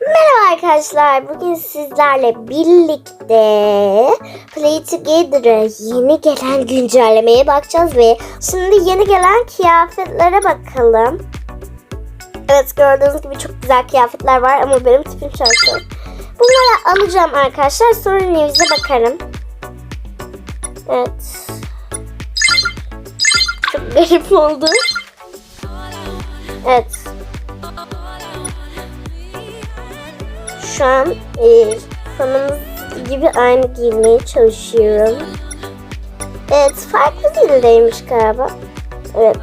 Merhaba arkadaşlar. Bugün sizlerle birlikte Play Together'a yeni gelen güncellemeye bakacağız ve şimdi yeni gelen kıyafetlere bakalım. Evet gördüğünüz gibi çok güzel kıyafetler var ama benim tipim şarkı. Bunları alacağım arkadaşlar. Sonra news'e bakarım. Evet. Çok garip oldu. Evet. Şu an e, fanımız gibi aynı giymeye çalışıyorum. Evet farklı dildeymiş galiba. Evet.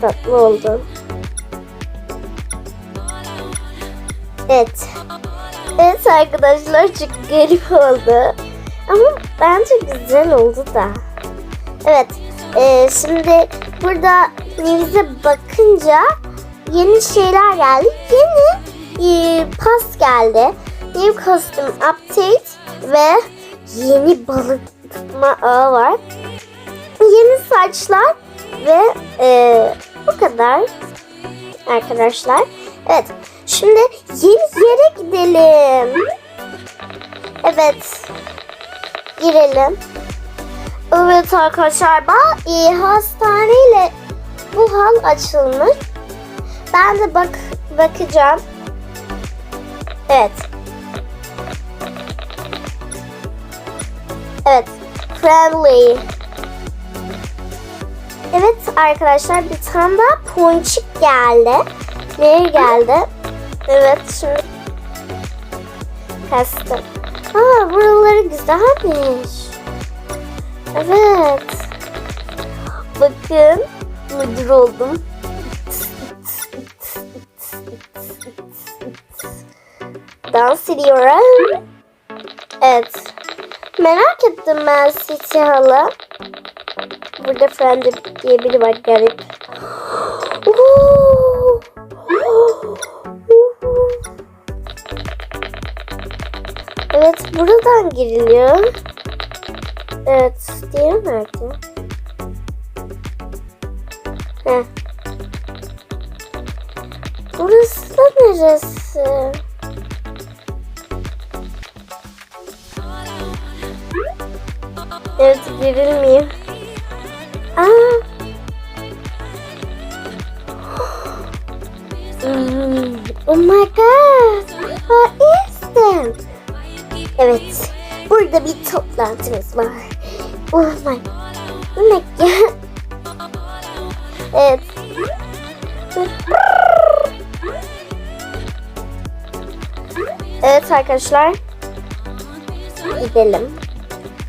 Tatlı oldu. Evet. Evet arkadaşlar çok garip oldu. Ama bence güzel oldu da. Evet. e, şimdi burada news'e bakınca yeni şeyler geldi. Yeni e, pas geldi. New costume update ve yeni balık tutma ağı var. Yeni saçlar ve e, bu kadar arkadaşlar. Evet. Şimdi yeni yere gidelim. Evet. Girelim. Evet arkadaşlar bak e, hastaneyle bu hal açılmış. Ben de bak bakacağım. Evet. Evet. Friendly. Evet arkadaşlar bir tane daha ponçik geldi. Nereye geldi? Evet şimdi kastım. Aa buraları güzelmiş. Evet. Bakın müdür oldum. Dans ediyorum. Evet. Merak ettim ben City Hall'ı. Burada Friendly diye biri var garip. Evet buradan giriliyor. Evet diğeri nerede? Heh. Burası neresi? Evet girilmiyor. Aa. Hmm, Oh my god. What is that? Evet. Burada bir toplantımız var. Oh my. Oh my god. Evet. Evet arkadaşlar. Gidelim.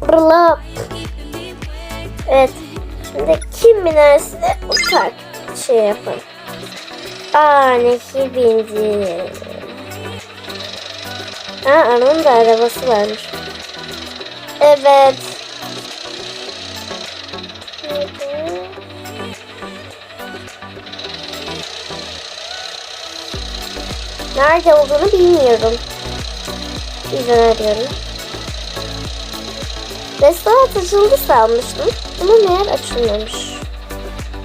Rılap. Evet. Şimdi kim binerse o şey yapın. Aa nehir bindi. Aa onun da arabası varmış. Evet. Nerede olduğunu bilmiyorum. Yüzden arıyorum. Restoran açıldı sanmıştım. Ama meğer açılmamış.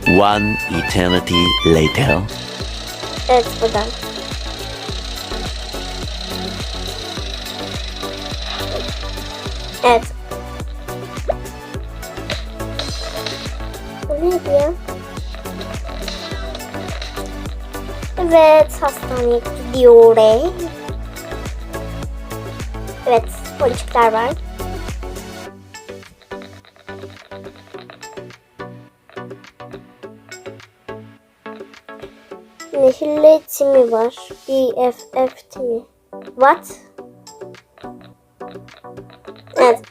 One eternity later. Evet buradan. Evet. Bu neydi ya? Evet hastaneye gidiyor. Evet ponçikler var. Nehirli timi var. BFF timi. What? Evet.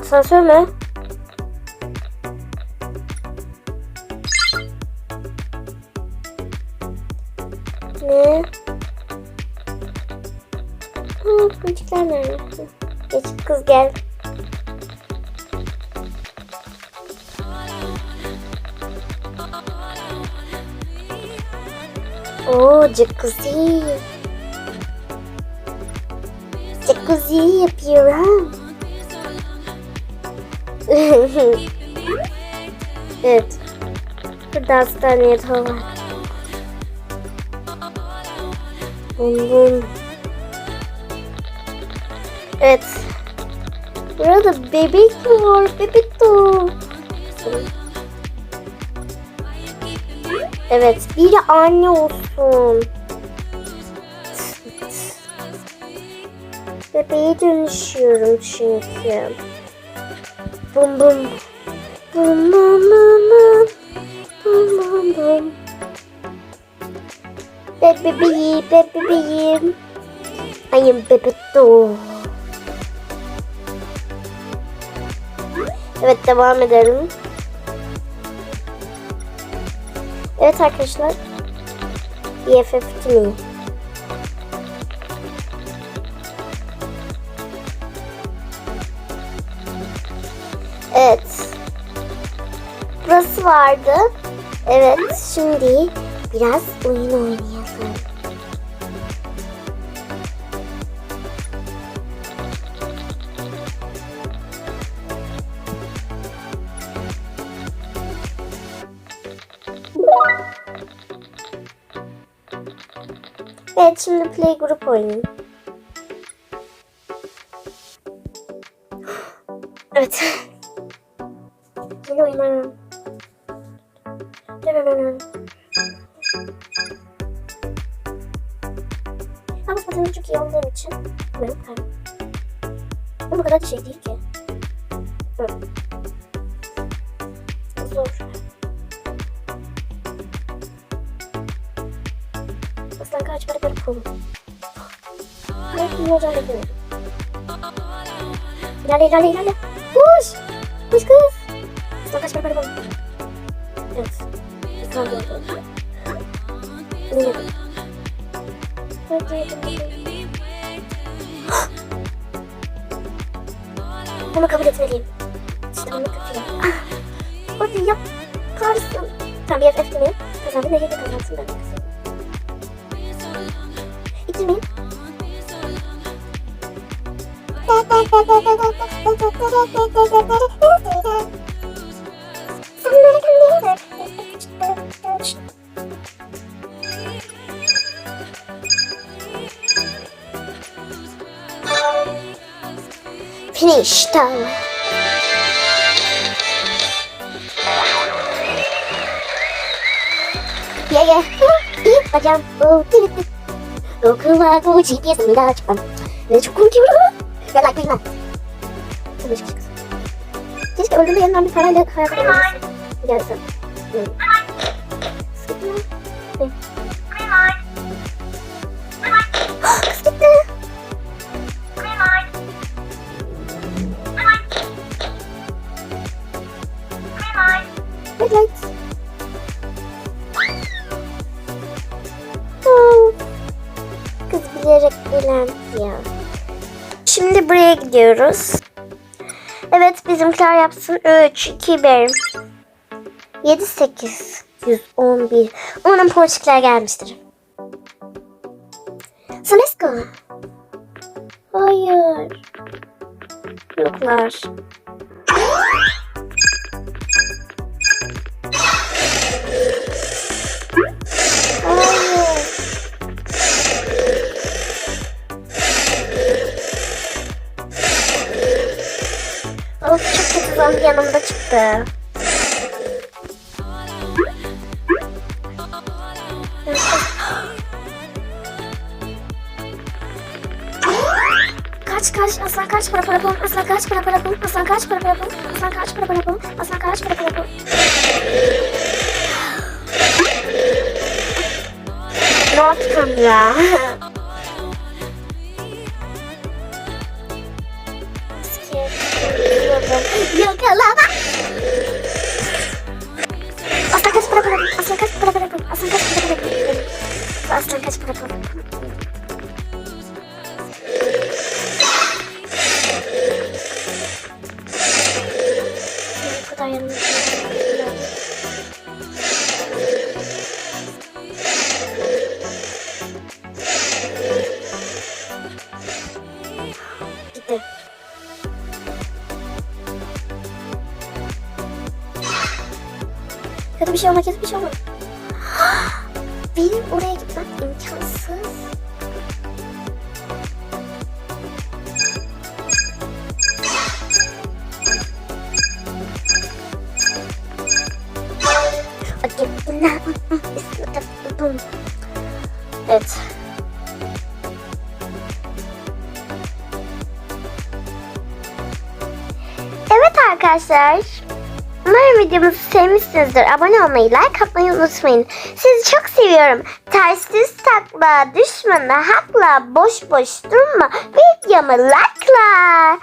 Asansör mü? Ne? Aa, ponçikler nerede? Geç kız gel. Oo jacuzzi. Jacuzzi yapıyorum. evet. Burada hastaneye var. Bum bum. Evet. Burada bebek var. Bebek doll. Evet. Biri anne olsun. Bebeğe dönüşüyorum çünkü. Bum bum. Bum bum bum bum. Bum bum bum. Be bebeğim, be bebeğim. I am. Evet devam edelim. Evet arkadaşlar. BFF to me. Evet. Burası vardı. Evet şimdi biraz oyun oynayalım. Evet şimdi play grup oynayayım. Evet. Yeni. Dönönönön. Ben bu patanı çok iyi olduğum için. Ama bu kadar da şey değil ki. Hı. Kolum. Ne bekliyorum. İlerle ilerle ilerle. Koş. Koş kız. Aslan kaç para kolum. Evet. Tamam. Ne hadi. Bunu kabul etmeliyim. İşte bunu kapıyor. Ah, Hadi yap. Karsın. Tamam bir FF mi? Kazandı. Nereye kazansın ben Kimin? Finish time. Yeah, yeah. И пойдем. İyi bacağım. Oh, Okula bu GPS'imi daha açmam. Ve çok korkuyorum. Ve like bilmem. Tabii ki kız. Keşke öldürme yanından bir parayla hayat kurabilirsin. Gelsin. Hı. Bilerek bilen ya. Şimdi buraya gidiyoruz. Evet bizimkiler yapsın. 3, 2, 1. 7, 8, 111. Umarım ponçikler gelmiştir. Go. Hayır. Yoklar. Çıktı. Kaç kaç aslan kaç para para bom aslan kaç para para bom aslan kaç para para bom aslan kaç para para bom aslan kaç para para bom Ne yaptım ya? Yakalama. Aslan kaç para para aslan kaç para para aslan kaç para para aslan kaç para para Bu kadar. Kötü bir şey olma, kötü bir şey olma. Benim oraya gitmem imkansız. Evet. Evet arkadaşlar. Umarım videomuzu sevmişsinizdir. Abone olmayı, like atmayı unutmayın. Sizi çok seviyorum. Ters düz takla, düşmana hakla, boş boş durma. Videomu like'la.